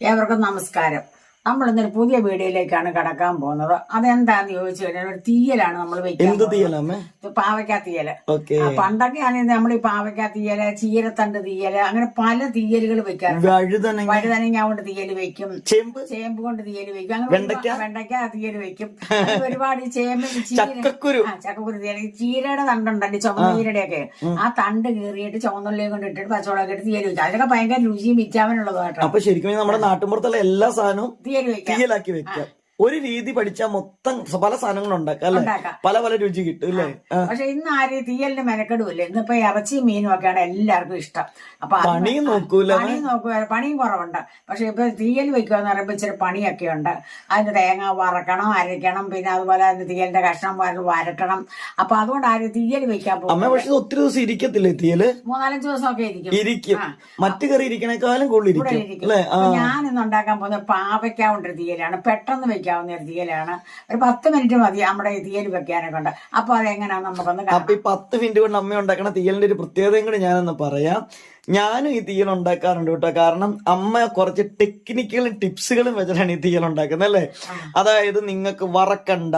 ഏവർക്കും നമസ്കാരം നമ്മൾ ഇന്നൊരു പുതിയ വീഡിയോയിലേക്കാണ് കടക്കാൻ പോകുന്നത്. അതെന്താന്ന് ചോദിച്ചു കഴിഞ്ഞാൽ ഒരു തീയലാണ് നമ്മൾ വെക്കുന്നത് എന്ത്. പാവയ്ക്ക തീയൽ പണ്ടൊക്കെ ആണെങ്കിൽ നമ്മൾ ഈ പാവയ്ക്ക തീയൽ ചീരത്തണ്ട് തീയൽ അങ്ങനെ പല തീയലുകൾ വെക്കാറുണ്ട്. വഴുതന വഴുതനങ്ങ കൊണ്ട് തീയൽ വെക്കും. ചേമ്പ്? ചേമ്പ് കൊണ്ട് തീയൽ വെക്കും. അങ്ങനെ വെണ്ടയ്ക്ക? തീയൽ വെക്കും. ഒരുപാട് ചേമ്പ് ചക്കക്കുരു. ചക്കക്കുരു തീയൽ ചീരയുടെ തണ്ടുണ്ടല്ലോ ചുവന്ന ചീരയുടെ ഒക്കെ ആ തണ്ട് കീറിയിട്ട് ചുവന്നുള്ളിയും കൊണ്ട് ഇട്ടിട്ട് പച്ചമുളക് ഇട്ട് തീയൽ വെക്കും. അതിനൊക്കെ ഭയങ്കര രുചിയും വിറ്റാമിനുള്ളതും കേട്ടോ അപ്പൊ ശരിക്കും നമ്മുടെ നാട്ടുമ്പുറത്തുള്ള എല്ലാ സാധനവും തീയൽ വെക്കാം തീയലാക്കി വെക്കാം. ഒരു രീതി പഠിച്ചാൽ മൊത്തം പല സാധനങ്ങളും ഉണ്ടാക്കാം. അല്ലെ പല പല രുചി കിട്ടും അല്ലേ. പക്ഷെ ഇന്ന് ആര് തീയലിന് മെനക്കെടുമില്ല ഇന്നിപ്പോ ഇറച്ചിയും മീനും ഒക്കെയാണ് എല്ലാവർക്കും ഇഷ്ടം. അപ്പൊ പണിയും നോക്കൂല. പണിയും നോക്കൂല. പണിയും കുറവുണ്ട്. പക്ഷെ ഇപ്പൊ തീയൽ വെക്കുക എന്ന് പറയുമ്പോ ഇച്ചിരി പണിയൊക്കെ ഉണ്ട്. അതിന് തേങ്ങ വറക്കണം അരയ്ക്കണം പിന്നെ അതുപോലെ അതിന് തീയലിന്റെ കഷ്ണം വര- വരട്ടണം. അപ്പൊ അതുകൊണ്ട് ആര് തീയൽ വെക്കാൻ പോകും? അമ്മ പക്ഷെ ഒത്തിരി ദിവസം ഇരിക്കത്തില്ലേ തീയൽ? മൂന്നാലഞ്ച് ദിവസമൊക്കെ ഇരിക്കും. ഇരിക്കും. മറ്റു കറി ഇരിക്കണേക്കാളും കൂടുതൽ ഇരിക്കും ഞാൻ ഇന്ന് ഉണ്ടാക്കാൻ പോകുന്നത് പാവയ്ക്ക കൊണ്ടൊരു തീയലാണ്. പെട്ടെന്ന് വെക്കാവുന്ന ഒരു തീയലാണ്. ഒരു പത്ത് മിനിറ്റ് മതി നമ്മുടെ ഈ തീയൽ വെക്കാനൊക്കെ ഉണ്ട്. അപ്പൊ അതെങ്ങനെയാന്ന് നമുക്കൊന്ന് അപ്പൊ ഈ പത്ത് മിനിറ്റ് കൊണ്ട് അമ്മ ഉണ്ടാക്കണ തീയലിന്റെ ഒരു പ്രത്യേകതയും കൂടി ഞാനൊന്ന് പറയാം. ഞാനും ഈ തീയൽ ഉണ്ടാക്കാറുണ്ട് കേട്ടോ. കാരണം അമ്മ കുറച്ച് ടെക്നിക്കലും ടിപ്സുകളും വെച്ചിട്ടാണ് ഈ തീയൽ ഉണ്ടാക്കുന്നത് അല്ലേ അതായത് നിങ്ങൾക്ക് വറക്കണ്ട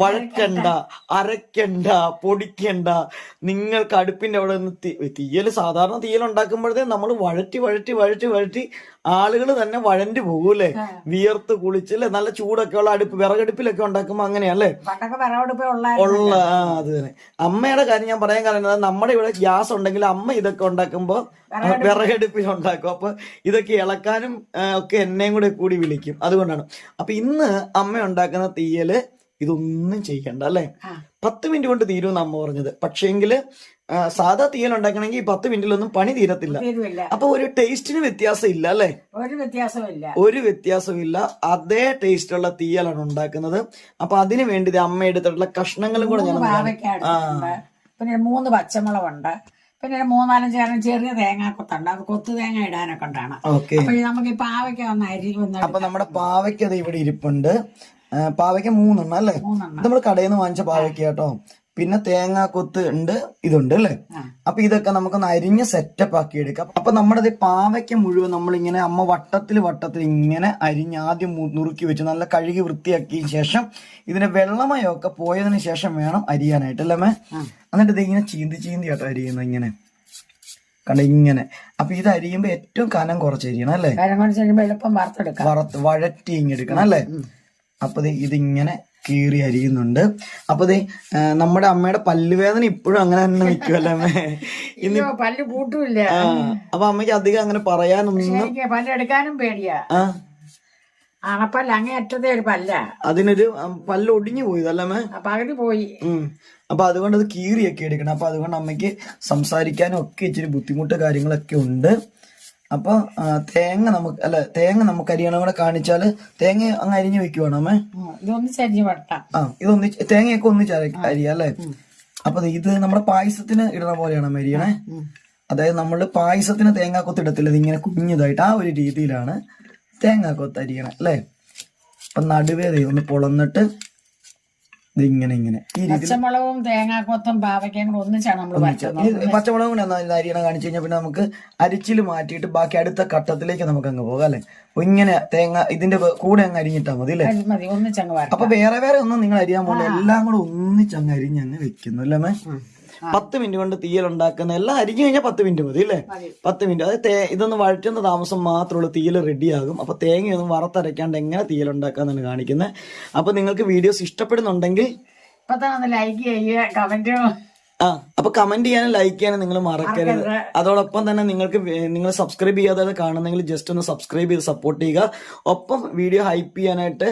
വഴക്കണ്ട അരക്കണ്ട പൊടിക്കണ്ട. നിങ്ങൾക്ക് അടുപ്പിന്റെ അവിടെ നിന്ന് തീയൽ സാധാരണ തീയൽ ഉണ്ടാക്കുമ്പോഴത്തേ നമ്മൾ വഴറ്റി വഴറ്റി വഴറ്റി വഴറ്റി ആളുകൾ തന്നെ വഴണ്ടി പോകൂലേ വിയർത്ത് കുളിച്ചല്ലേ നല്ല ചൂടൊക്കെ ഉള്ള അടുപ്പ് വിറകടുപ്പിലൊക്കെ ഉണ്ടാക്കുമ്പോ അങ്ങനെയല്ലേ ഉള്ള അത് തന്നെ. അമ്മയുടെ കാര്യം ഞാൻ പറയാൻ കാരണം നമ്മുടെ ഇവിടെ ഗ്യാസ് ഉണ്ടെങ്കിൽ അമ്മ ഇതൊക്കെ ഉണ്ടാക്കുമ്പോ വിറകടുപ്പിൽ ഉണ്ടാക്കും. അപ്പൊ ഇതൊക്കെ ഇളക്കാനും ഒക്കെ എന്നെയും കൂടെ കൂടി വിളിക്കും. അതുകൊണ്ടാണ്. അപ്പൊ ഇന്ന് അമ്മ ഉണ്ടാക്കുന്ന തീയൽ ഇതൊന്നും ചെയ്യണ്ട അല്ലെ? പത്ത് മിനിറ്റ് കൊണ്ട് തീരുമെന്ന് അമ്മ പറഞ്ഞത്. പക്ഷേങ്കിൽ സാധാ തീയൽ ഉണ്ടാക്കണമെങ്കിൽ പത്ത് മിനിറ്റിലൊന്നും പണി തീരത്തില്ല. അപ്പൊ ഒരു ടേസ്റ്റിന് വ്യത്യാസം ഇല്ല അല്ലെ? ഒരു വ്യത്യാസമില്ല. ഒരു വ്യത്യാസമില്ല. അതേ ടേസ്റ്റുള്ള തീയലാണ് ഉണ്ടാക്കുന്നത്. അപ്പൊ അതിനു വേണ്ടി അമ്മ എടുത്തിട്ടുള്ള കഷ്ണങ്ങളും കൂടെ ഞാൻ പിന്നെ മൂന്ന് പച്ചമുളകുണ്ട്. പിന്നെ ഒരു മൂന്നാലഞ്ച് കാരണം ചെറിയ കൊത്തണ്ട അത് കൊത്തു തേങ്ങ ഇടാനൊക്കെ ഉണ്ടാണ്. ഓക്കെ. അപ്പൊ നമുക്ക് ഈ പാവയ്ക്ക ഒന്ന് അരി ഒന്ന് അപ്പൊ നമ്മുടെ പാവയ്ക്ക് ദേ ഇവിടെ ഇരിപ്പുണ്ട്. പാവയ്ക്ക മൂന്നെണ്ണം അല്ലേ? നമ്മൾ കടയിൽ നിന്ന് വാങ്ങിച്ച പാവയ്ക്ക കേട്ടോ. പിന്നെ തേങ്ങാക്കൊത്ത് ഉണ്ട് ഇതുണ്ട് അല്ലേ. അപ്പൊ ഇതൊക്കെ നമുക്കൊന്ന് അരിഞ്ഞ് സെറ്റപ്പ് ആക്കി എടുക്കാം. അപ്പൊ നമ്മുടെ പാവയ്ക്ക മുഴുവൻ നമ്മളിങ്ങനെ അമ്മ വട്ടത്തിൽ വട്ടത്തിൽ ഇങ്ങനെ അരിഞ്ഞ് ആദ്യം നുറുക്കി വെച്ച് നല്ല കഴുകി വൃത്തിയാക്കിയ ശേഷം ഇതിന്റെ വെള്ളമയൊക്കെ പോയതിന് ശേഷം വേണം അരിയാനായിട്ട് അല്ലേ മേ. എന്നിട്ട് ഇത് ഇങ്ങനെ ചീന്തി ചീന്തി ആട്ടോ അരിയുന്നത് ഇങ്ങനെ. കണ്ട ഇങ്ങനെ. അപ്പൊ ഇത് അരിയുമ്പോ ഏറ്റവും കനം കുറച്ച് അരിയണം അല്ലേ? വഴറ്റി ഇങ്ങെടുക്കണം അല്ലേ? അപ്പൊ ഇതിങ്ങനെ കീറി അരിയുന്നുണ്ട്. അപ്പൊ ദേ നമ്മുടെ അമ്മയുടെ പല്ലുവേദന ഇപ്പോഴും അങ്ങനെ തന്നെ നിൽക്കുമല്ലേ അമ്മ? ഇന്ന് പല്ല് പൂട്ടുമില്ല. അപ്പൊ അമ്മയ്ക്ക് അധികം അങ്ങനെ പറയാനൊന്നും പല്ലെടുക്കാനും പേടിയാ. അണപ്പല്ല അങ്ങേ അറ്റത്തെ ഒരു പല്ല. അതിനൊരു പല്ല് ഒടിഞ്ഞു പോയതല്ലേ അല്ലേ പകുതി പോയി. അപ്പൊ അതുകൊണ്ട് അത് കീറിയൊക്കെ എടുക്കണം. അപ്പൊ അതുകൊണ്ട് അമ്മയ്ക്ക് സംസാരിക്കാനും ഒക്കെ ഇച്ചിരി ബുദ്ധിമുട്ട് കാര്യങ്ങളൊക്കെ ഉണ്ട്. അപ്പൊ തേങ്ങ നമുക്ക് അല്ല തേങ്ങ നമുക്ക് അരിയണം കൂടെ കാണിച്ചാൽ തേങ്ങ അങ്ങ് അരിഞ്ഞു വെക്കുവാണോ അമ്മേ? ആ ഇതൊന്നിച്ച് തേങ്ങയൊക്കെ ഒന്നിച്ച് അരിയ അല്ലേ? അപ്പൊ ഇത് നമ്മുടെ പായസത്തിന് ഇടണ പോലെയാണ് അമ്മ അരിയണേ. അതായത് നമ്മൾ പായസത്തിന് തേങ്ങ കൊത്ത് ഇടത്തില്ല ഇതിങ്ങനെ കുഞ്ഞതായിട്ട് ആ ഒരു രീതിയിലാണ് തേങ്ങ അരിയണേ അല്ലേ? അപ്പൊ നടുവേ ഒന്ന് പൊളന്നിട്ട് ഇങ്ങനെ ഇങ്ങനെ. ഈ രീതിയിൽ പച്ചമുളകും തേങ്ങാക്കൊത്തും പാവയ്ക്കയും കൂടെ ഒന്നിച്ചാണ് നമ്മൾ വച്ചത് പച്ചമുളക് കൂടെ ഒന്ന് അരിയണം കാണിച്ചു കഴിഞ്ഞാൽ പിന്നെ നമുക്ക് അരിച്ചിൽ മാറ്റിയിട്ട് ബാക്കി അടുത്ത ഘട്ടത്തിലേക്ക് നമുക്ക് അങ്ങ് പോകാം അല്ലെ? അപ്പൊ ഇങ്ങനെ തേങ്ങ ഇതിന്റെ കൂടെ അങ്ങ് അരിഞ്ഞിട്ടാ മതി അല്ലേ? മതി ഒന്നിച്ചങ്ങ് അപ്പൊ വേറെ വേറെ ഒന്നും നിങ്ങൾ അരിയാൻ പോകണ്ട എല്ലാം കൂടെ ഒന്നിച്ചങ്ങ് അരിഞ്ഞ് അങ്ങ് വെക്കുന്നു അല്ലേ പത്ത് മിനിറ്റ് കൊണ്ട് തീയൽ ഉണ്ടാക്കുന്ന എല്ലാം അരിഞ്ഞു കഴിഞ്ഞാൽ പത്ത് മിനിറ്റ് മതി അല്ലേ പത്ത് മിനിറ്റ്. അതായത് ഇതൊന്ന് വഴറ്റുന്ന താമസം മാത്രമുള്ള തീയൽ റെഡിയാകും അപ്പൊ തേങ്ങയൊന്നും വറുത്തരയ്ക്കാണ്ട് എങ്ങനെ തീയൽ ഉണ്ടാക്കാന്നാണ് കാണിക്കുന്നത് അപ്പൊ നിങ്ങൾക്ക് വീഡിയോസ് ഇഷ്ടപ്പെടുന്നുണ്ടെങ്കിൽ ഇപ്പൊ തന്നെ ലൈക്ക് ചെയ്യുക കമന്റ് ആ. അപ്പൊ കമന്റ് ചെയ്യാനും ലൈക്ക് ചെയ്യാനും നിങ്ങൾ മറക്കരുത്. അതോടൊപ്പം തന്നെ നിങ്ങൾക്ക് നിങ്ങൾ സബ്സ്ക്രൈബ് ചെയ്യാതെ കാണുന്നെങ്കിൽ ജസ്റ്റ് ഒന്ന് സബ്സ്ക്രൈബ് ചെയ്ത് സപ്പോർട്ട് ചെയ്യുക. ഒപ്പം വീഡിയോ ഹൈപ്പ് ചെയ്യാനായിട്ട്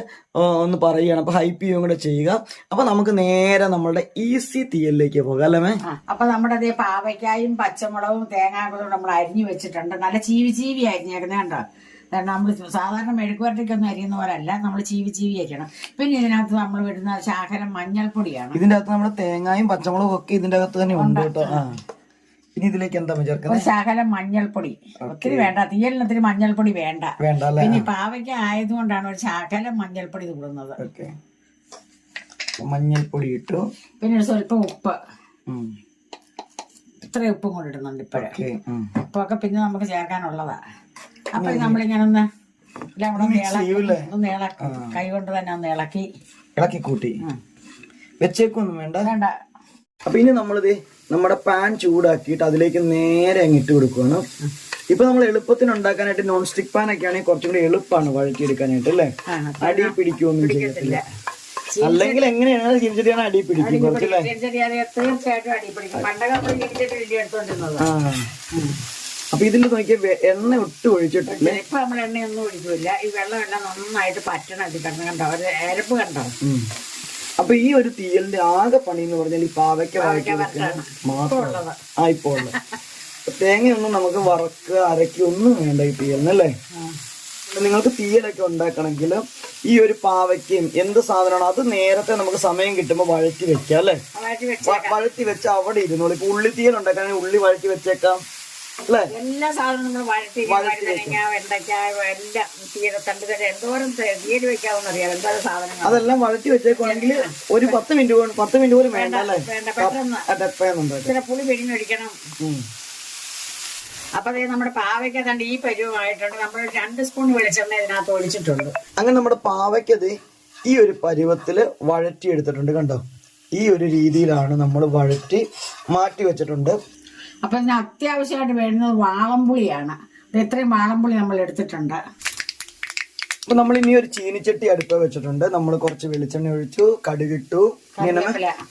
ഒന്ന് പറയുകയാണ്. അപ്പൊ ഹൈപ്പ് ചെയ്യുകയും കൂടെ ചെയ്യുക. അപ്പൊ നമുക്ക് നേരെ നമ്മുടെ ഈസി തീയലിലേക്ക് പോകാം അല്ലേ മേ? അപ്പൊ നമ്മുടെ അതേ പാവയ്ക്കായും പച്ചമുളകും തേങ്ങാകളും നമ്മൾ അരിഞ്ഞു വെച്ചിട്ടുണ്ട്. നല്ല ചീവി ചീവി അരിഞ്ഞേക്കുന്നത് കണ്ടോ? കാരണം നമ്മൾ സാധാരണ മെഴുക്കുവരട്ടിക്കൊന്നും അരിയുന്ന പോലെ അല്ല നമ്മൾ ചീവി ചീവി അരിയണം. പിന്നെ ഇതിനകത്ത് നമ്മൾ വിടുന്ന ശാഖരം മഞ്ഞൾപ്പൊടിയാണ്. ഇതിന്റെ അകത്ത് നമ്മുടെ തേങ്ങയും പച്ചമുളകും ഒക്കെ ഇതിന്റെ അകത്ത് തന്നെ ഉണ്ട് കേട്ടോ. ഇനി ഇതിലേക്ക് എന്താ ചേർക്കുന്നത് ശകലം മഞ്ഞൾപ്പൊടി. ഒത്തിരി വേണ്ട. തീയലിന് ഒത്തിരി മഞ്ഞൾപ്പൊടി വേണ്ട. വേണ്ട പിന്നെ പാവയ്ക്ക് ആയതുകൊണ്ടാണ് ഒരു ശകലം മഞ്ഞൾപ്പൊടി കൂടുന്നത് മഞ്ഞൾപ്പൊടി ഇട്ടു. പിന്നെ ഒരു സ്വല്പം ഉപ്പ്. ഇത്ര ഉപ്പും കൊണ്ടിടുന്നുണ്ട് ഇപ്പഴേ. ഉപ്പൊക്കെ പിന്നെ നമുക്ക് ചേർക്കാനുള്ളതാ. അപ്പൊ നമ്മളിങ്ങനെ ഒന്ന് എല്ലാം കൂടെ ഒന്ന് ഇളക്കി. ചെയ്യൂലേ? ഒന്ന് ഇളക്കി. കൈ കൊണ്ട് തന്നെ ഒന്ന് ഇളക്കി. ഇളക്കി കൂട്ടി വെച്ചേക്കൊന്നും വേണ്ട. വേണ്ട. അപ്പൊ ഇനി നമ്മളിത് നമ്മുടെ പാൻ ചൂടാക്കിയിട്ട് അതിലേക്ക് നേരെ അങ്ങ് ഇട്ട് കൊടുക്കുകയാണ്. ഇപ്പൊ നമ്മൾ എളുപ്പത്തിന് ഉണ്ടാക്കാനായിട്ട് നോൺ സ്റ്റിക് പാൻ ഒക്കെ ആണെങ്കിൽ കുറച്ചും കൂടി എളുപ്പമാണ് വഴറ്റിയെടുക്കാനായിട്ട് അല്ലേ? ആ, അടി പിടിക്കുകയൊന്നും ചെയ്യത്തില്ല. അല്ലെങ്കിൽ എങ്ങനെയാണ് ചിരിച്ചടിയാണ് അടി പിടിക്കും കുറച്ചല്ലേ ചെറിയ തീർച്ചയായിട്ടും അടി പിടിക്കും. പണ്ടൊക്കെ ഇടിച്ചിട്ട് ഇടി എടുത്തോണ്ടിരുന്നത്. ആ. അപ്പൊ ഇതിൽ നോക്കിയ എണ്ണ ഒട്ടും ഒഴിച്ചിട്ടില്ല. ഇപ്പൊ നമ്മൾ എണ്ണയൊന്നും ഒഴിക്കില്ല ഈ വെള്ളം എല്ലാം നന്നായിട്ട് പറ്റണം ഇത് കണ്ടോ? കണ്ടോ? ഒരു അരപ്പ് കണ്ടോ. അപ്പൊ ഈ ഒരു തീയലിന്റെ ആകെ പണി എന്ന് പറഞ്ഞാൽ ഈ പാവയ്ക്ക മാത്രം ആ തേങ്ങയൊന്നും നമുക്ക് വറക്കുക അരക്കുക ഒന്നും വേണ്ട ഈ തീയലിനല്ലേ നിങ്ങൾക്ക് തീയലൊക്കെ ഉണ്ടാക്കണമെങ്കിൽ ഈ ഒരു പാവയ്ക്കയും എന്ത് സാധനമാണ് അത് നേരത്തെ നമുക്ക് സമയം കിട്ടുമ്പോൾ വഴറ്റി വെക്കാം അല്ലേ? വഴറ്റി വെച്ച് അവിടെ ഇരുന്നോളൂ. ഇപ്പൊ ഉള്ളി തീയൽ ഉണ്ടാക്കാൻ ഉള്ളി വഴറ്റി വെച്ചേക്കാം. എല്ലാ സാധനവും നമ്മൾ വഴറ്റി വഴുതനങ്ങ വെണ്ടയ്ക്ക എല്ലാം തീരെ തണ്ട് തന്നെ എന്തോരം തീര് വെക്കാവുന്ന അറിയാം. എന്തോരം സാധനങ്ങൾ. അതെല്ലാം വഴറ്റി വെച്ചേക്കുവാണെങ്കിൽ ഒരു പത്ത് മിനിറ്റ് കൊണ്ട് പത്ത് മിനിറ്റ് പോലും വേണ്ട അല്ലേ? വേണ്ട പെട്ടെന്ന്. ഇച്ചിരി പുളി പിഴിഞ്ഞൊഴിക്കണം അപ്പൊ ദേ നമ്മുടെ പാവയ്ക്ക തണ്ട് ഈ പരുവമായിട്ടുണ്ട്. നമ്മൾ രണ്ട് സ്പൂൺ വെളിച്ചെണ്ണ ഇതിനകത്ത് ഒഴിച്ചിട്ടുണ്ട്. അങ്ങനെ നമ്മുടെ പാവയ്ക്കത് ഈ ഒരു പരുവത്തിൽ വഴറ്റി എടുത്തിട്ടുണ്ട് കണ്ടോ? ഈ ഒരു രീതിയിലാണ് നമ്മൾ വഴറ്റി മാറ്റി വെച്ചിട്ടുണ്ട്. അപ്പൊ ഇതിന് അത്യാവശ്യമായിട്ട് വേണ്ടുന്നത് വാളംപുളിയാണ്. അപ്പം ഇത്രയും വാളംപുളി നമ്മൾ എടുത്തിട്ടുണ്ട്. അപ്പൊ നമ്മൾ ഇനി ഒരു ചീനിച്ചട്ടി അടുപ്പ് വെച്ചിട്ടുണ്ട്. നമ്മൾ കുറച്ച് വെളിച്ചെണ്ണ ഒഴിച്ചു കടുകിട്ടു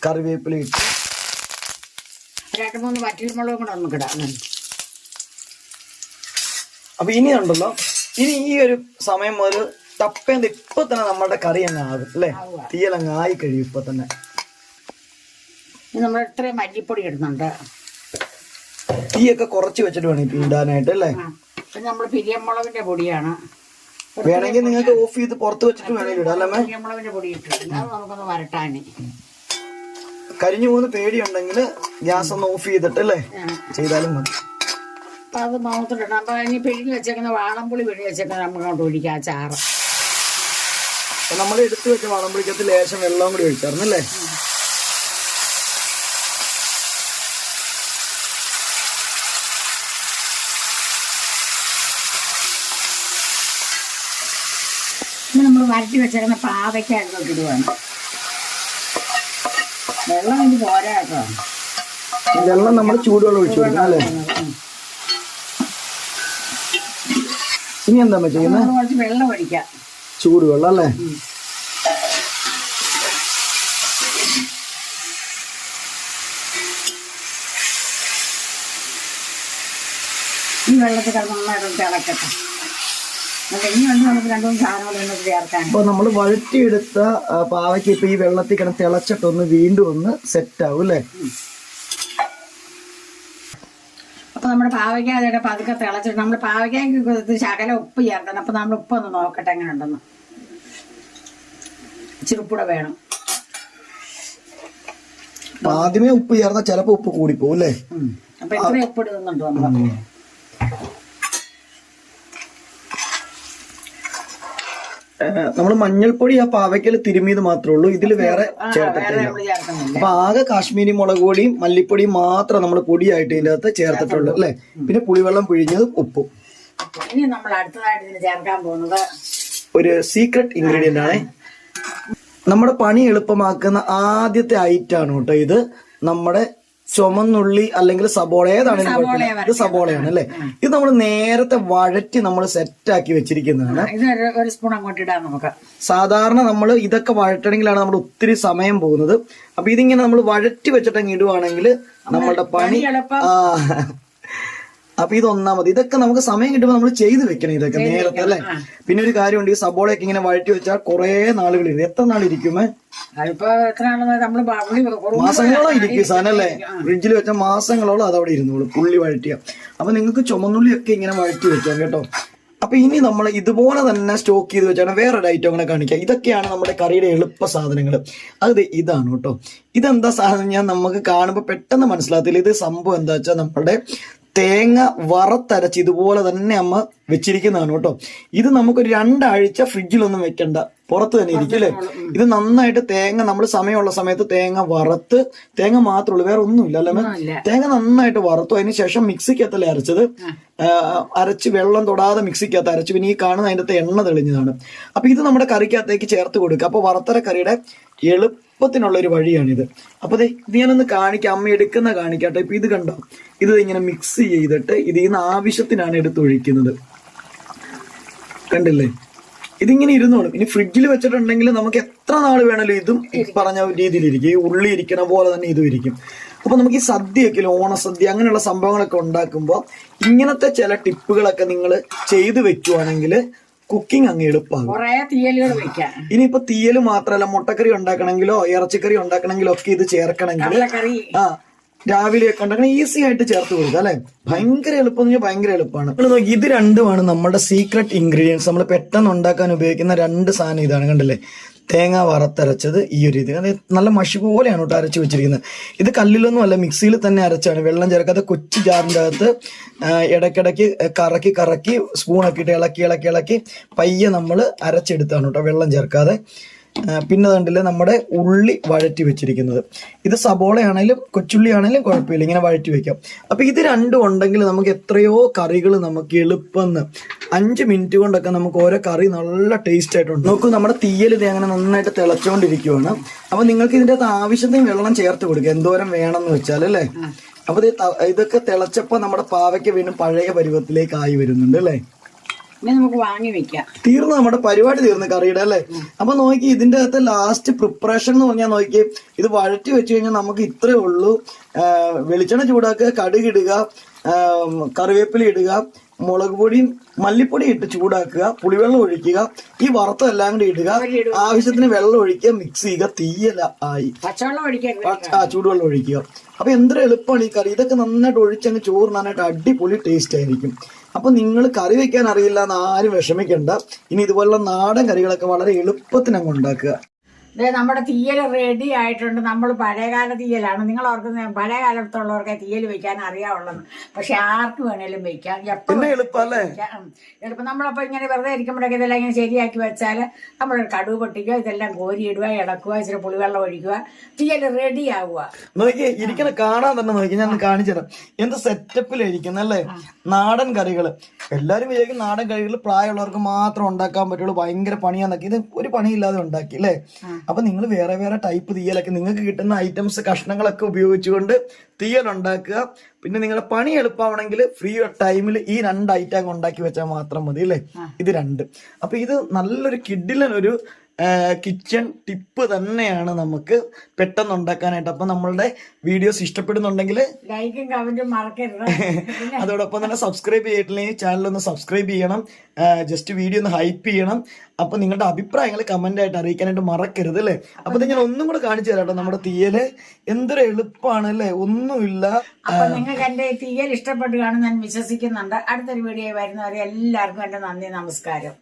കറിവേപ്പില. ഇട്ടു. രണ്ട് മൂന്ന് വറ്റൽമുളകും കൂടെ നമുക്ക് കിടാം അപ്പൊ ഇനി ഉണ്ടല്ലോ ഇനി ഈ ഒരു സമയം മുതൽ തപ്പേന്ത് ഇപ്പൊ തന്നെ നമ്മുടെ കറി അങ്ങ് ആകും അല്ലേ? തീയലങ്ങായി തീയലങ്ങ് ആയി കഴിയും ഇപ്പൊ തന്നെ. നമ്മൾ ഇത്രയും മല്ലിപ്പൊടി ഇടുന്നുണ്ട്. തീയൊക്കെ കുറച്ച് വെച്ചിട്ട് വേണം ഇടാനായിട്ട് അല്ലേ? നമ്മൾ പിരിയമുളകിന്റെ പൊടിയാണ്. വേണമെങ്കിൽ നിങ്ങൾക്ക് ഓഫ് ചെയ്ത് പുറത്ത് വെച്ചിട്ട് വേണമെങ്കിൽ ഇടാം അല്ലേ പിരിയമുളകിന്റെ പൊടി ഇട്ടിട്ടുണ്ട്. നമുക്കൊന്ന് വരട്ടാനി. കരിഞ്ഞു പോകുന്ന പേടിയുണ്ടെങ്കിൽ ഗ്യാസ് ഒന്ന് ഓഫ് ചെയ്തിട്ട് അല്ലേ? ചെയ്താലും മതി. അപ്പൊ അത് മൗത്തിട്ടുണ്ട് അപ്പൊ ഇനി പിഴിഞ്ഞ് വെച്ചേക്കുന്ന വാളംപുളി പിഴിഞ്ഞ് വെച്ചേക്കുന്ന നമുക്ക് അങ്ങോട്ട് ഒഴിക്കാം ചാറ്. നമ്മൾ എടുത്തു വെച്ച വാളംപുളിക്കത്ത് ലേശം വെള്ളം കൂടി ഒഴിച്ചായിരുന്നു നമ്മൾ വരട്ടി വെച്ചേക്കുന്ന പാവയ്ക്ക അതിലോട്ട് ഇടുവാണ് വെള്ളം ഇനി പോരാ കേട്ടോ. വെള്ളം നമ്മൾ ചൂടുവെള്ളം ഒഴിച്ചു കൊടുക്കണം അല്ലേ? ഇനി എന്താ ചെയ്യുന്നത് കുറച്ച് വെള്ളം ഒഴിക്കാം. ചൂടുവെള്ളം അല്ലേ? ഈ വെള്ളത്തിൽ കിടന്ന് നന്നായിട്ട് തിളക്കട്ടെ. എന്നിട്ട് ഇനി നമുക്ക് രണ്ടു മൂന്ന് സാധനങ്ങൾ ഇതിനകത്ത് ചേർക്കാൻ അപ്പൊ നമ്മൾ വഴറ്റിയെടുത്ത പാവയ്ക്ക് ഇപ്പൊ ഈ വെള്ളത്തിൽ കിടന്ന് തിളച്ചിട്ടൊന്ന് വീണ്ടും ഒന്ന് സെറ്റ് ആവും അല്ലേ? അപ്പൊ നമ്മുടെ പാവയ്ക്ക അതൊക്കെ പതുക്കെ തിളച്ചിട്ട് നമ്മൾ പാവയ്ക്ക് ശകല ഉപ്പ് ചേർക്കണം. അപ്പൊ നമ്മൾ ഉപ്പ് ഒന്ന് നോക്കട്ടെ എങ്ങനെ ഉണ്ടെന്ന്. ഇച്ചിരി വേണം. ആദ്യമേ ഉപ്പ് ചേർന്ന ചിലപ്പോ ഉപ്പ് കൂടിപ്പോവും അല്ലേ. അപ്പൊ ഇത്രയും ഉപ്പ് ഇടുന്നുണ്ടോ നമ്മൾ നമ്മൾ മഞ്ഞൾപ്പൊടി ആ പാവയ്ക്കൽ തിരുമിയത് മാത്രമേ ഉള്ളൂ. ഇതിൽ വേറെ ചേർത്തിട്ടില്ല അപ്പൊ ആകെ കാശ്മീരി മുളക് പൊടിയും മല്ലിപ്പൊടിയും മാത്രം നമ്മൾ പൊടിയായിട്ട് ഇതിന്റെ അകത്ത് ചേർത്തിട്ടുള്ളൂ അല്ലേ? പിന്നെ പുളിവെള്ളം പിഴിഞ്ഞതും ഉപ്പും. ഇനി നമ്മൾ അടുത്തതായിട്ട് ഇതിന് ചേർക്കാൻ പോകുന്നത് ഒരു സീക്രട്ട് ഇൻഗ്രീഡിയന്റ് ആണ്. നമ്മുടെ പണി എളുപ്പമാക്കുന്ന ആദ്യത്തെ ഐറ്റാണ് കേട്ടോ ഇത്. നമ്മുടെ ചുമന്നുള്ളി അല്ലെങ്കിൽ സബോള ഏതാണ് ഇത് സബോളയാണ് അല്ലെ? ഇത് നമ്മൾ നേരത്തെ വഴറ്റി നമ്മൾ സെറ്റ് ആക്കി വെച്ചിരിക്കുന്നതാണ് ഒരു- സ്പൂൺ അങ്ങോട്ട് ഇടാം നമുക്ക്. സാധാരണ നമ്മൾ ഇതൊക്കെ വഴറ്റണമെങ്കിലാണ് നമ്മൾ ഒത്തിരി സമയം പോകുന്നത്. അപ്പൊ ഇതിങ്ങനെ നമ്മൾ വഴറ്റി വെച്ചിട്ടങ്ങ് ഇടുവാണെങ്കിൽ നമ്മളുടെ പണി അപ്പൊ ഇത് ഒന്നാമത് ഇതൊക്കെ നമുക്ക് സമയം കിട്ടുമ്പോൾ നമ്മൾ ചെയ്ത് വെക്കണം ഇതൊക്കെ നേരത്തെ അല്ലെ? പിന്നെ ഒരു കാര്യമുണ്ട് ഈ സബോളയൊക്കെ ഇങ്ങനെ വഴറ്റി വെച്ചാൽ കുറെ നാളുകൾ എത്ര നാൾ ഇരിക്കുമേ മാസങ്ങളോളം ഇരിക്കും സാധനം അല്ലേ? ഫ്രിഡ്ജിൽ വെച്ച മാസങ്ങളോളം അത് അവിടെ ഇരുന്നോളൂ പുള്ളി വഴറ്റിയ. അപ്പൊ നിങ്ങൾക്ക് ചുമന്നുള്ളിയൊക്കെ ഇങ്ങനെ വഴറ്റി വെക്കാം കേട്ടോ. അപ്പൊ ഇനി നമ്മൾ ഇതുപോലെ തന്നെ സ്റ്റോക്ക് ചെയ്ത് വെച്ചാണ് വേറൊരു ഐറ്റം അങ്ങനെ കാണിക്കുക ഇതൊക്കെയാണ് നമ്മുടെ കറിയുടെ എളുപ്പ സാധനങ്ങൾ അത് ഇതാണ് കേട്ടോ. ഇതെന്താ സാധനം ഞാൻ നമുക്ക് കാണുമ്പോൾ പെട്ടെന്ന് മനസ്സിലാകത്തില്ല. ഇത് സംഭവം എന്താ വെച്ചാൽ നമ്മുടെ തേങ്ങ വറുത്തരച്ച് ഇതുപോലെ തന്നെ അമ്മ വെച്ചിരിക്കുന്നതാണ് കേട്ടോ. ഇത് നമുക്ക് രണ്ടാഴ്ച ഫ്രിഡ്ജിലൊന്നും വെക്കണ്ട. പുറത്ത് തന്നെ ഇരിക്കും അല്ലേ? ഇത് നന്നായിട്ട് തേങ്ങ നമ്മൾ സമയമുള്ള സമയത്ത് തേങ്ങ വറുത്ത് തേങ്ങ മാത്രമേ ഉള്ളൂ വേറെ ഒന്നുമില്ല അല്ലേ തേങ്ങ നന്നായിട്ട് വറുത്തു അതിന് ശേഷം മിക്സിക്കകത്തല്ലേ അരച്ചത്? അരച്ച് വെള്ളം തൊടാതെ മിക്സിക്കകത്ത് അരച്ച്. പിന്നെ ഈ കാണുന്ന അതിന്റെ അകത്ത് എണ്ണ തെളിഞ്ഞതാണ്. അപ്പൊ ഇത് നമ്മുടെ കറിക്കകത്തേക്ക് ചേർത്ത് കൊടുക്കുക. അപ്പൊ വറുത്തര കറിയുടെ എളുപ്പത്തിനുള്ള ഒരു വഴിയാണിത്. അപ്പൊ ദേ ഇത് ഞാനൊന്ന് കാണിക്കാം. അമ്മ എടുക്കുന്ന കാണിക്കാട്ടെ. ഇപ്പൊ ഇത് കണ്ടോ? ഇത് ഇങ്ങനെ മിക്സ് ചെയ്തിട്ട് ഇത് ഇന്ന് ആവശ്യത്തിനാണ് എടുത്തൊഴിക്കുന്നത് കണ്ടില്ലേ? ഇതിങ്ങനെ ഇരുന്നോളും ഇനി ഫ്രിഡ്ജിൽ വെച്ചിട്ടുണ്ടെങ്കിൽ നമുക്ക് എത്ര നാൾ വേണമല്ലോ ഇതും പറഞ്ഞ രീതിയിലിരിക്കും. ഈ ഉള്ളി ഇരിക്കണ പോലെ തന്നെ ഇതും ഇരിക്കും. അപ്പൊ നമുക്ക് ഈ സദ്യയൊക്കെ ഓണസദ്യ അങ്ങനെയുള്ള സംഭവങ്ങളൊക്കെ ഉണ്ടാക്കുമ്പോൾ ഇങ്ങനത്തെ ചില ടിപ്പുകളൊക്കെ നിങ്ങൾ ചെയ്തു വെക്കുവാണെങ്കിൽ കുക്കിംഗ് അങ്ങ് എളുപ്പമാകും. ഇനിയിപ്പൊ തീയലുകൾ വെക്കാം. ഇനിയിപ്പോ തീയൽ മാത്രമല്ല മുട്ടക്കറി ഉണ്ടാക്കണമെങ്കിലോ ഇറച്ചിക്കറി ഉണ്ടാക്കണമെങ്കിലോ ഒക്കെ ഇത് ചേർക്കണമെങ്കിൽ കടലക്കറി. ആ രാവിലെ ഒക്കെ ഉണ്ടാക്കണം ഈസി ആയിട്ട് ചേർത്ത് കൊടുക്കുക അല്ലെ? ഭയങ്കര എളുപ്പം എന്ന് പറഞ്ഞാൽ ഭയങ്കര എളുപ്പമാണ്. ഇത് രണ്ടുമാണ് നമ്മുടെ സീക്രട്ട് ഇൻഗ്രീഡിയൻസ് നമ്മൾ പെട്ടെന്ന് ഉണ്ടാക്കാൻ ഉപയോഗിക്കുന്ന രണ്ട് സാധനം ഇതാണ് കണ്ടില്ലേ? തേങ്ങ വറുത്തരച്ചത് ഈ ഒരു രീതി അതായത് നല്ല മഷി പോലെയാണ് കേട്ടോ അരച്ച് വെച്ചിരിക്കുന്നത്. ഇത് കല്ലിലൊന്നും അല്ല മിക്സിയിൽ തന്നെ അരച്ചാണ്. വെള്ളം ചേർക്കാതെ കൊച്ചു ജാറിന്റെ അകത്ത് ഇടയ്ക്കിടയ്ക്ക് കറക്കി കറക്കി സ്പൂണൊക്കെ ഇട്ട് ഇളക്കി ഇളക്കി ഇളക്കി പയ്യെ നമ്മൾ അരച്ചെടുത്താണ് കേട്ടോ വെള്ളം ചേർക്കാതെ. പിന്നെ കണ്ടില്ലേ നമ്മുടെ ഉള്ളി വഴറ്റി വെച്ചിരിക്കുന്നത്. ഇത് സബോളയാണേലും കൊച്ചുള്ളി ആണേലും കുഴപ്പമില്ല ഇങ്ങനെ വഴറ്റി വെക്കാം. അപ്പോൾ ഇത് രണ്ടും ഉണ്ടെങ്കിൽ നമുക്ക് എത്രയോ കറികൾ നമുക്ക് എളുപ്പമെന്ന് അഞ്ച് മിനിറ്റ് കൊണ്ടൊക്കെ നമുക്ക് ഓരോ കറി നല്ല ടേസ്റ്റ് ആയിട്ടുണ്ട്. നോക്കൂ നമ്മുടെ തീയൽ ഇത് അങ്ങനെ നന്നായിട്ട് തിളച്ചുകൊണ്ടിരിക്കുവാണ് അപ്പോൾ നിങ്ങൾക്ക് ഇതിന്റെ അകത്ത് ആവശ്യത്തിന് വെള്ളം ചേർത്ത് കൊടുക്കുക എന്തോരം വേണമെന്ന് വെച്ചാൽ അല്ലേ? അപ്പോൾ ഇതൊക്കെ തിളച്ചപ്പോൾ നമ്മുടെ പാവയ്ക്ക് വീണ്ടും പഴയ പരുവത്തിലേക്ക് ആയി വരുന്നുണ്ട് അല്ലേ? തീർന്നു നമ്മുടെ പരിപാടി തീർന്നു കറിയുടെ അല്ലേ? അപ്പൊ നോക്കി ഇതിന്റെ അകത്ത് ലാസ്റ്റ് പ്രിപ്പറേഷൻ എന്ന് പറഞ്ഞാൽ നോക്കി ഇത് വഴറ്റി വെച്ച് കഴിഞ്ഞാൽ നമുക്ക് ഇത്രേ ഉള്ളൂ. വെളിച്ചെണ്ണ ചൂടാക്കുക കടുകിടുക കറിവേപ്പില ഇടുക മുളക് പൊടിയും മല്ലിപ്പൊടി ഇട്ട് ചൂടാക്കുക പുളിവെള്ളം ഒഴിക്കുക ഈ വറുത്തം എല്ലാം കൂടി ഇടുക. ആവശ്യത്തിന് വെള്ളം ഒഴിക്കുക മിക്സ് ചെയ്യുക തീയല ആയി. ആ ചൂടുവെള്ളം ഒഴിക്കുക. അപ്പൊ എന്തൊരു എളുപ്പമാണ് ഈ കറി. ഇതൊക്കെ നന്നായിട്ട് ഒഴിച്ചങ്ങ് ചോറിനാനായിട്ട് അടിപൊളി ടേസ്റ്റ് ആയിരിക്കും. അപ്പൊ നിങ്ങൾ കറി വെക്കാൻ അറിയില്ല എന്ന് ആരും വിഷമിക്കണ്ട. ഇനി ഇതുപോലുള്ള നാടൻ കറികളൊക്കെ വളരെ എളുപ്പത്തിനങ്ങ് ഉണ്ടാക്കുക. ദേ നമ്മുടെ തീയൽ റെഡി ആയിട്ടുണ്ട്. നമ്മൾ പഴയകാല തീയലാണ്. നിങ്ങൾ ഓർക്കുന്ന പഴയ കാലത്തുള്ളവർക്ക് തീയൽ വെക്കാൻ അറിയാവുള്ളത് പക്ഷെ ആർക്ക് വേണേലും വെക്കാം. എപ്പോഴും എളുപ്പം. നമ്മളപ്പോ ഇങ്ങനെ വെറുതെ ഇരിക്കുമ്പോഴൊക്കെ ഇതെല്ലാം ഇങ്ങനെ ശരിയാക്കി വെച്ചാൽ നമ്മൾ കടുവ് പൊട്ടിക്കുക ഇതെല്ലാം കോരിയിടുക ഇളക്കുക ഇച്ചിരി പുളിവെള്ളം ഒഴിക്കുക തീയൽ റെഡി ആവുക. നോക്കി ഇരിക്കണ കാണാൻ തന്നെ നോക്കി ഞാൻ കാണിച്ചു തരാം. എന്ത് സെറ്റപ്പിലായിരിക്കുന്ന അല്ലേ? നാടൻ കറികൾ എല്ലാരും വിചാരിക്കും നാടൻ കറികൾ പ്രായമുള്ളവർക്ക് മാത്രം ഉണ്ടാക്കാൻ പറ്റുള്ളൂ ഭയങ്കര പണിയാന്നൊക്കെ. ഇത് ഒരു പണിയില്ലാതെ ഉണ്ടാക്കി അല്ലേ? അപ്പൊ നിങ്ങൾ വേറെ വേറെ ടൈപ്പ് തീയലൊക്കെ നിങ്ങൾക്ക് കിട്ടുന്ന ഐറ്റംസ് കഷ്ണങ്ങളൊക്കെ ഉപയോഗിച്ചുകൊണ്ട് തീയൽ ഉണ്ടാക്കുക. പിന്നെ നിങ്ങൾ പണി എളുപ്പമാണെങ്കിൽ ഫ്രീ ടൈമിൽ ഈ രണ്ട് ഐറ്റം ഉണ്ടാക്കി വെച്ചാൽ മാത്രം മതി അല്ലേ? ഇത് രണ്ട്. അപ്പൊ ഇത് നല്ലൊരു കിഡിലൻ ഒരു കിച്ചൺ ടിപ്പ് തന്നെയാണ് നമുക്ക് പെട്ടെന്ന് ഉണ്ടാക്കാനായിട്ട് അപ്പൊ നമ്മളുടെ വീഡിയോസ് ഇഷ്ടപ്പെടുന്നുണ്ടെങ്കിൽ ലൈക്കും കമന്റും മറക്കരുത്. അതോടൊപ്പം തന്നെ സബ്സ്ക്രൈബ് ചെയ്തിട്ടില്ലെങ്കിൽ ചാനൽ ഒന്ന് സബ്സ്ക്രൈബ് ചെയ്യണം. ജസ്റ്റ് വീഡിയോ ഒന്ന് ഹൈപ്പ് ചെയ്യണം. അപ്പൊ നിങ്ങളുടെ അഭിപ്രായങ്ങൾ കമന്റ് ആയിട്ട് അറിയിക്കാനായിട്ട് മറക്കരുത് അല്ലേ? അപ്പൊ ഞാൻ ഒന്നും കൂടെ കാണിച്ചു തരാം നമ്മുടെ തീയൽ. എന്തൊരു എളുപ്പമാണ് അല്ലേ? ഒന്നുമില്ല. അപ്പൊ നിങ്ങൾക്ക് എന്റെ തീയൽ ഇഷ്ടപ്പെട്ട് കാണും ഞാൻ വിശ്വസിക്കുന്നുണ്ട്. അടുത്തൊരു വീഡിയോ വരുന്നവരെ എല്ലാവർക്കും എന്റെ നന്ദി നമസ്കാരം.